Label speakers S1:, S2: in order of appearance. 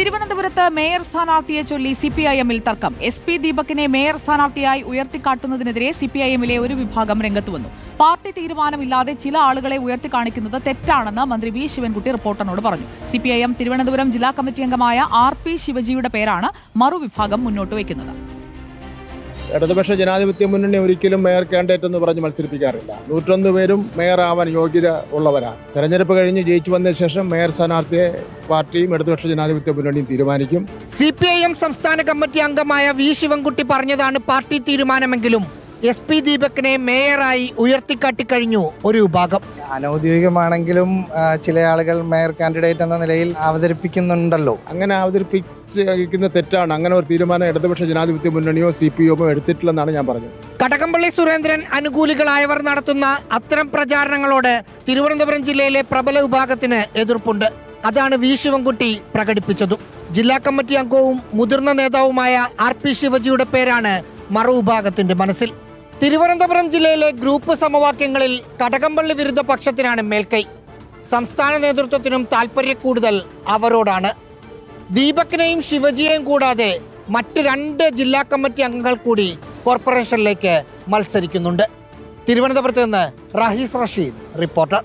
S1: തിരുവനന്തപുരത്ത് മേയർ സ്ഥാനാർത്ഥിയെ ചൊല്ലി സി പി ഐ എമ്മിൽ തർക്കം. എസ് പി ദീപകിനെ മേയർ സ്ഥാനാർത്ഥിയായി ഉയർത്തിക്കാട്ടുന്നതിനെതിരെ സി പി ഐ എമ്മിലെ ഒരു വിഭാഗം രംഗത്ത് വന്നു. പാർട്ടി തീരുമാനമില്ലാതെ ചില ആളുകളെ ഉയർത്തിക്കാണിക്കുന്നത് തെറ്റാണെന്ന് മന്ത്രി വി ശിവൻകുട്ടി റിപ്പോർട്ടറിനോട് പറഞ്ഞു. C P I M Thiruvananthapuram ജില്ലാ കമ്മിറ്റി അംഗമായ ആർ പി ശിവജിയുടെ പേരാണ് മറുവിഭാഗം മുന്നോട്ട് വയ്ക്കുന്നത്.
S2: ഇടതുപക്ഷ ജനാധിപത്യ മുന്നണി ഒരിക്കലും മേയർ കാൻഡിഡേറ്റ് എന്ന് പറഞ്ഞ് മത്സരിപ്പിക്കാറില്ല. നൂറ്റൊന്ന് പേരും മേയർ ആവാൻ യോഗ്യത ഉള്ളവരാണ്. തെരഞ്ഞെടുപ്പ് കഴിഞ്ഞ് ജയിച്ചു വന്ന ശേഷം മേയർ സ്ഥാനാർത്ഥിയെ പാർട്ടിയും ഇടതുപക്ഷ ജനാധിപത്യ മുന്നണിയും തീരുമാനിക്കും.
S3: സി പി ഐ എം സംസ്ഥാന കമ്മിറ്റി അംഗമായ വി ശിവൻകുട്ടി പറഞ്ഞതാണ് പാർട്ടി തീരുമാനമെങ്കിലും എസ് പി ദീപകിനെ മേയറായി ഉയർത്തിക്കാട്ടിക്കഴിഞ്ഞു ഒരു വിഭാഗം.
S4: അനൗദ്യോഗികമാണെങ്കിലും ചില ആളുകൾ മേയർ കാൻഡിഡേറ്റ് എന്ന നിലയിൽ അവതരിപ്പിക്കുന്നുണ്ടല്ലോ.
S2: അങ്ങനെ അവതരിപ്പിക്കുന്ന തെറ്റാണ്. അങ്ങനെ ഒരു തീരുമാനം ഇടതുപക്ഷ ജനാധിപത്യ മുന്നണിയോ സി പി ഒമോ എടുത്തിട്ടില്ലെന്നാണ് ഞാൻ പറഞ്ഞത്.
S3: കടകംപള്ളി സുരേന്ദ്രൻ അനുകൂലികളായവർ നടത്തുന്ന അത്തരം പ്രചാരണങ്ങളോട് തിരുവനന്തപുരം ജില്ലയിലെ പ്രബല വിഭാഗത്തിന് എതിർപ്പുണ്ട്. അതാണ് വി ശിവൻകുട്ടി പ്രകടിപ്പിച്ചതും. ജില്ലാ കമ്മിറ്റി അംഗവും മുതിർന്ന നേതാവുമായ ആർ പി ശിവജിയുടെ പേരാണ് മറുവിഭാഗത്തിന്റെ മനസ്സിൽ. തിരുവനന്തപുരം ജില്ലയിലെ ഗ്രൂപ്പ് സമവാക്യങ്ങളിൽ കടകംപള്ളി വിരുദ്ധ പക്ഷത്തിനാണ് മേൽക്കൈ. സംസ്ഥാന നേതൃത്വത്തിനും താൽപര്യ കൂടുതൽ അവരോടാണ്. ദീപകിനെയും ശിവജിയെയും കൂടാതെ മറ്റ് രണ്ട് ജില്ലാ കമ്മിറ്റി അംഗങ്ങൾ കൂടി കോർപ്പറേഷനിലേക്ക് മത്സരിക്കുന്നുണ്ട്. തിരുവനന്തപുരത്ത് നിന്ന് റഹീസ് റഷീദ് റിപ്പോർട്ടർ.